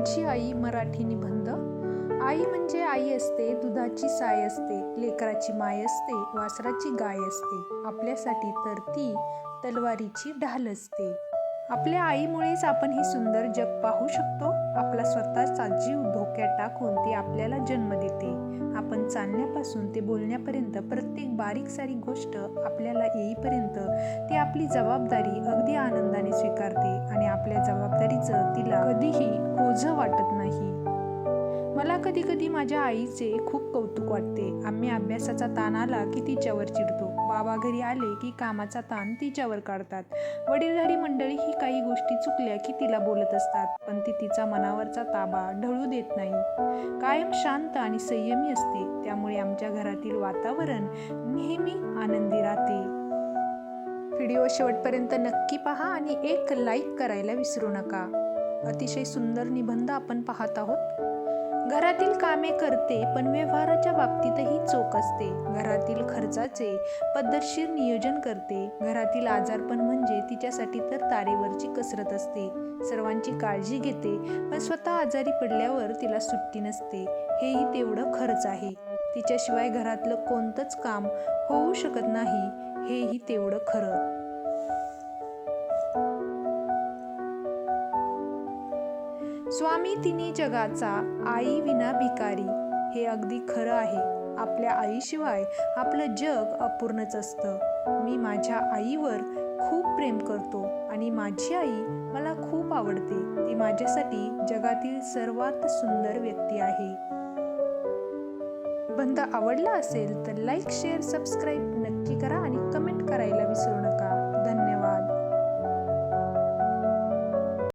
माझी आई मराठी निबंध. आई म्हणजे आई असते दुधाची साय असते लेकराची माय असते वासराची गाय असते. आपल्यासाठी तर ती तलवारीची ढाल असते. आपल्या आईमुळेच आपण हे सुंदर जग पाहू शकतो. आपला स्वतःचा जीव धोक्यात टाकून ती आपल्याला जन्म देते. आपण चालण्यापासून ते बोलण्यापर्यंत प्रत्येक बारीक सारीक गोष्ट आपल्याला येईपर्यंत ती आपली जबाबदारी अगदी आनंदाने स्वीकारते आणि आपल्या जबाबदारीचं तिला कधीही ओझं वाटत नाही. मला कधी कधी माझ्या आईचे खूप कौतुक वाटते. आम्ही अभ्यासाचा ताण आला की तिच्यावर चिडतो. बाबा घरी आले की कामाचा ताण तिच्यावर काढतात. वडीलधारी मंडळी ही काही गोष्टी चुकल्या की तिला बोलत असतात पण ती तिचा मनावरचा ताबा ढळू देत नाही. कायम शांत आणि संयमी असते. त्यामुळे आमच्या घरातील वातावरण नेहमी आनंदी राहते. व्हिडिओ शेवटपर्यंत नक्की पहा आणि एक लाईक करायला विसरू नका. अतिशय सुंदर निबंध आपण पाहत आहोत. घरातील कामे करते पण व्यवहाराच्या बाबतीतही चोख असते. घरातील खर्चाचे पद्धतशीर नियोजन करते. घरातील आजारपण म्हणजे तिच्यासाठी तर तारेवरची कसरत असते. सर्वांची काळजी घेते पण स्वतः आजारी पडल्यावर तिला सुट्टी नसते. हेही तेवढं खरंच आहे. तिच्याशिवाय घरातलं कोणतंच काम होऊ शकत नाही. हेही तेवढं खरं. स्वामी तिने जगाचा आई विना भिकारी. हे अगदी खरं आहे. आपल्या आईशिवाय आपलं जग अपूर्णच असतं. मी माझ्या आईवर खूप प्रेम करतो आणि माझी आई मला खूप आवडते. ती माझ्यासाठी जगातील सर्वात सुंदर व्यक्ती आहे. बंद आवडला असेल तर लाईक शेअर सबस्क्राईब नक्की करा आणि कमेंट करायला विसरू